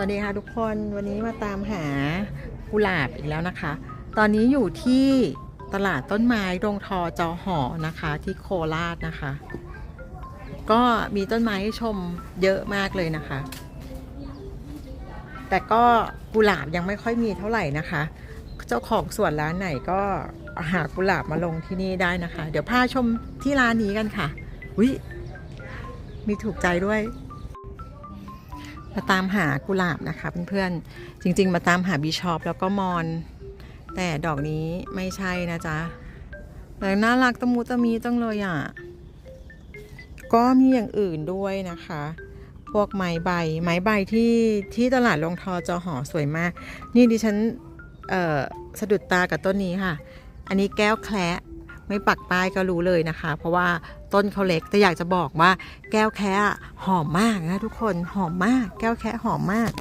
สวัสดีค่ะทุกคนวันนี้มาตามหากุหลาบอีกแล้วนะคะ ตอนนี้อยู่ที่ตลาดต้นไม้ดงทอจอหอนะคะที่โคราชนะคะ ก็มีต้นไม้ให้ชมเยอะมากเลยนะคะ แต่ก็กุหลาบยังไม่ค่อยมีเท่าไหร่นะคะ เจ้าของสวนร้านไหนก็หากุหลาบมาลงที่นี่ได้นะคะ เดี๋ยวพาชมที่ร้านนี้กันค่ะวิมีถูกใจด้วย มาตามหากุหลาบนะคะเพื่อนๆ จริง ๆ มาตามหาบิชอปแล้วก็มอน แต่ดอกนี้ไม่ใช่นะจ๊ะแต่น่ารักตะมูตะมีจังเลยอะ ก็มีอย่างอื่นด้วยนะคะ พวกไม้ใบ ไม้ใบที่ที่ตลาดลงทอจอหอสวยมาก นี่ดิฉันสะดุดตากับต้นนี้ค่ะ อันนี้แก้วแคละไม่ปักป้ายก็รู้เลยนะคะ เพราะว่า ต้นเขาเล็ก แต่อยากจะบอกว่าแก้วแคะหอมมากนะทุกคนหอมมาก แก้วแคะหอมมาก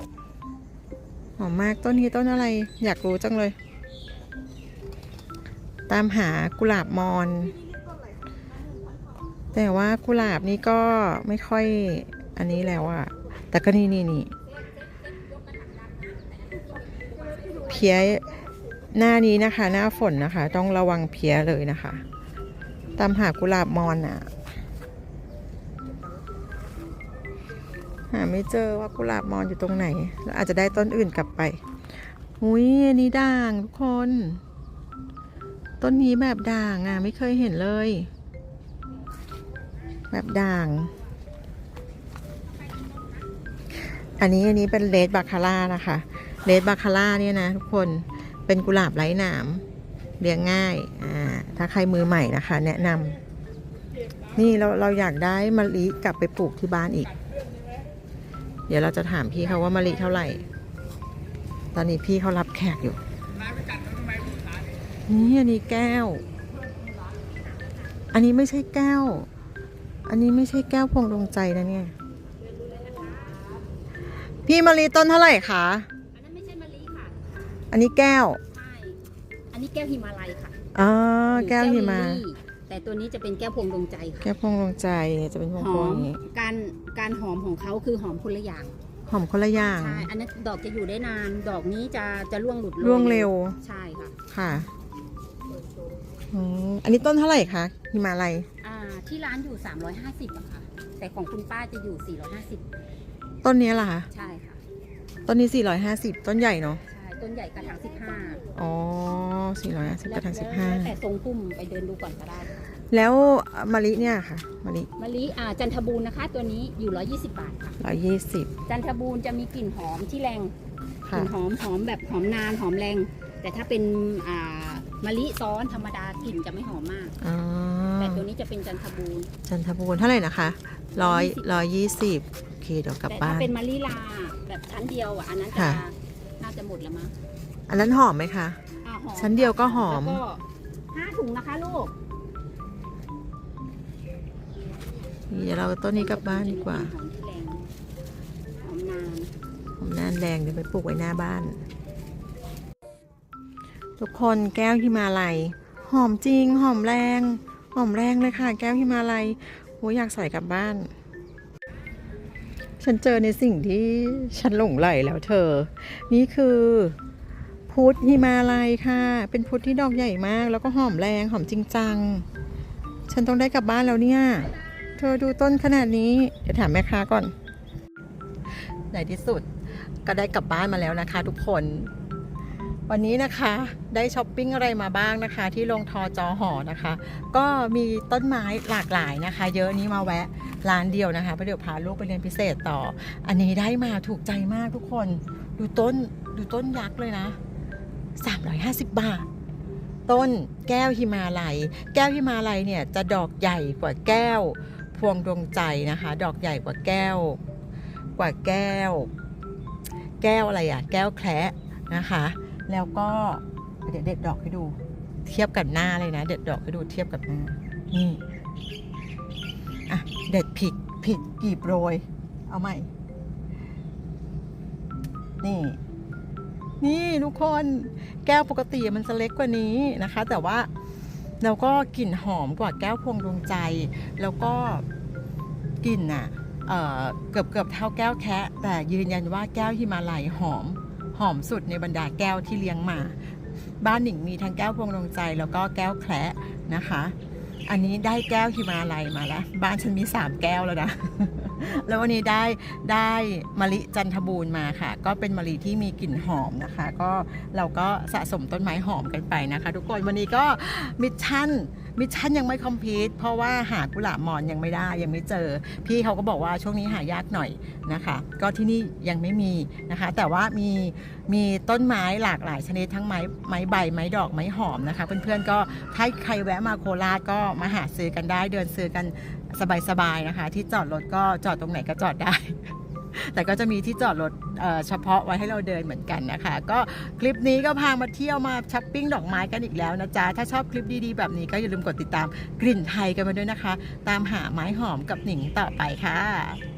หอมมากต้นนี้ต้นอะไร อยากรู้จังเลย ตามหากุหลาบมอน แต่ว่ากุหลาบนี่ก็ไม่ค่อยอันนี้แล้วอะแต่ก็นี่นี่นี่เพี้ยหน้านี้นะคะ หน้าฝนนะคะ ต้องระวังเพี้ยเลยนะคะ ตามหากุหลาบมอนอะหาไม่เจอว่ากุหลาบมอนอยู่ตรงไหน แล้วอาจจะได้ต้นอื่นกลับไป อุ้ยอันนี้ด่างทุกคน ต้นนี้แบบด่างอะ ไม่เคยเห็นเลย แบบด่าง อันนี้อันนี้เป็นเลดบาคาร่านะคะเลดบาคาร่าเนี่ยนะทุกคน เป็นกุหลาบไร้หนาม เลี้ยงง่ายอ่าถ้าใครมือใหม่นะคะ แนะนำนี่เราเราอยากได้มะลิกลับไปปลูกที่บ้านอีก เดี๋ยวเราจะถามพี่เขาว่ามะลิเท่าไหร่ ตอนนี้พี่เขารับแขกอยู่นี่อันนี้แก้ว อันนี้ไม่ใช่แก้ว อันนี้ไม่ใช่แก้วพวงดวงใจนะเนี่ย พี่มะลิต้นเท่าไหร่คะ อันนั้นไม่ใช่มะลิค่ะ อันนี้แก้ว อันนี้แก้วหิมาลัยค่ะอ๋อแก้วหิมา ลิลลี่แต่ตัวนี้จะเป็นแก้วพวงดวงใจค่ะแก้วพวงดวงใจจะเป็นพวงหพวองอมย่างนี้การการหอมของเขาคือหอมคนละอย่างหอมคนละอย่างใช่อันนั้นดอกจะอยู่ได้นาน ดอกนี้จะจะร่วงหลุดโยร่วงเร็วใช่ค่ะค่ะอืมอันนี้ต้นเท่าไหร่คะหิมาลัยอ่าที่ร้านอยู่ 350อะค่ะ แต่ของคุณป้าจะอยู่ 450 ต้นนี้ล่ะคะใช่ค่ะ ต้นนี้ 450 ต้นใหญ่เนาะใช่ต้นใหญ่กระถาง 15อ๋อ450กระถางแล้วแต่ทรงพุ่มไปเดินดูก่อนก็ได้ค่ะ15แล้วมะลิเนี่ยค่ะมะลิมะลิอ่าจันทบูรณ์นะคะ ตัวนี้อยู่120บาทค่ะ120จันทบูรณ์จะมีกลิ่นหอมที่แรงกค่ะลิ่นหอมหอมแบบหอมนานหอมแรง แต่ถ้าเป็นอ่ามะลิซ้อนธรรมดากลิ่นจะไม่หอมมากอ๋อแต่ตัวนี้จะเป็นจันทบูรณ์จันทบูรณ์เท่าไหร่นะคะร้อยร้อยยี่สิบโอเคเดี๋ยวกลับแต่บ้าถ้านเป็นมะลิลาแบบชั้นเดียวอะอันนั้นจะค่ะน่าจะหมดแล้วมั้ง อันนั้นหอมไหมคะ อ่าหอมชั้นเดียวก็หอม แล้วก็ห้าถุงนะคะลูกเดี๋ยวเราเอาต้นนี้กลับบ้านดีกว่า หอมที่แรงหอมนานหอมนานแรงเดี๋ยวไปปลูกไว้หน้าบ้าน ทุกคนแก้วฮิมาลัย หอมจริง หอมแรง หอมแรงเลยค่ะ แก้วฮิมาลัยโหอยากใส่กลับบ้าน ฉันเจอในสิ่งที่ฉันหลงไหลแล้วเธอ นี่คือ พุทธฮิมาลัยค่ะ เป็นพุทธที่ดอกใหญ่มาก แล้วก็หอมแรงหอมจริงจัง ฉันต้องได้กลับบ้านแล้วเนี่ย เธอดูต้นขนาดนี้ เดี๋ยวถามแม่ค้าก่อน ในที่สุดก็ได้กลับบ้านมาแล้วนะคะทุกคน วันนี้นะคะได้ช้อปปิ้งอะไรมาบ้างนะคะ ที่ลงทอจอหอนะคะ ก็มีต้นไม้หลากหลายนะคะ เยอะนี้มาแวะร้านเดียวนะคะเพราะเดี๋ยวพาลูกไปเรียนพิเศษต่อ อันนี้ได้มาถูกใจมากทุกคน ดูต้นดูต้นยักษ์เลยนะ 350 บาท ต้นแก้วหิมาลัย แก้วหิมาลัยเนี่ยจะดอกใหญ่กว่าแก้ว พวงดวงใจนะคะ ดอกใหญ่กว่าแก้ว กว่าแก้ว แก้วอะไรอะแก้วแคระนะคะ แล้วก็เดี๋ยวเด็ดดอกให้ดู เทียบกับหน้าเลยนะ เด็ดดอกให้ดูเทียบกับหน้านี่อะเด็ดผิดผิดกีบโรย เอาใหม่ นี่ นี่ทุกคนแก้วปกติมันจะเล็กกว่านี้นะคะ แต่ว่าแล้วก็กลิ่นหอมกว่าแก้วพวงดวงใจ แล้วก็กลิ่นอะเกือบเกือบเท่าแก้วแคะแต่ยืนยันว่าแก้วฮิมาลัยหอมหอมสุดในบรรดาแก้วที่เลี้ยงมา บ้านหนิงมีทั้งแก้วพวงดวงใจ แล้วก็แก้วแคระนะคะ อันนี้ได้แก้วฮิมาลัยมาแล้ว บ้านฉันมี3แก้วแล้วนะ แล้ววันนี้ได้ได้มะลิจันทบูรณ์มาค่ะ ก็เป็นมะลิที่มีกลิ่นหอมนะคะ ก็เราก็สะสมต้นไม้หอมกันไปนะคะ ทุกคนวันนี้ก็มิชชั่น มิชชั่นยังไม่คอมพลีทเพราะว่าหากุหลาบมอนยังไม่ได้ยังไม่เจอ พี่เขาก็บอกว่าช่วงนี้หายากหน่อยนะคะ ก็ที่นี่ยังไม่มีนะคะ แต่ว่ามีมีต้นไม้หลากหลายชนิดทั้งไม้ไม้ใบไม้ดอกไม้หอมนะคะ เพื่อนๆก็ถ้าใครแวะมาโคราชก็มาหาซื้อกันได้เดินซื้อกันสบายๆนะคะ ที่จอดรถก็จอดตรงไหนก็จอดได้ แต่ก็จะมีที่จอดรถเฉพาะไว้ให้เราเดินเหมือนกันนะคะ ก็คลิปนี้ก็พามาเที่ยวมาช้อปปิ้งดอกไม้กันอีกแล้วนะจ๊ะ ถ้าชอบคลิปดีๆ แบบนี้ก็อย่าลืมกดติดตามกลิ่นไทยกันมาด้วยนะคะ ตามหาไม้หอมกับหนิงต่อไปค่ะ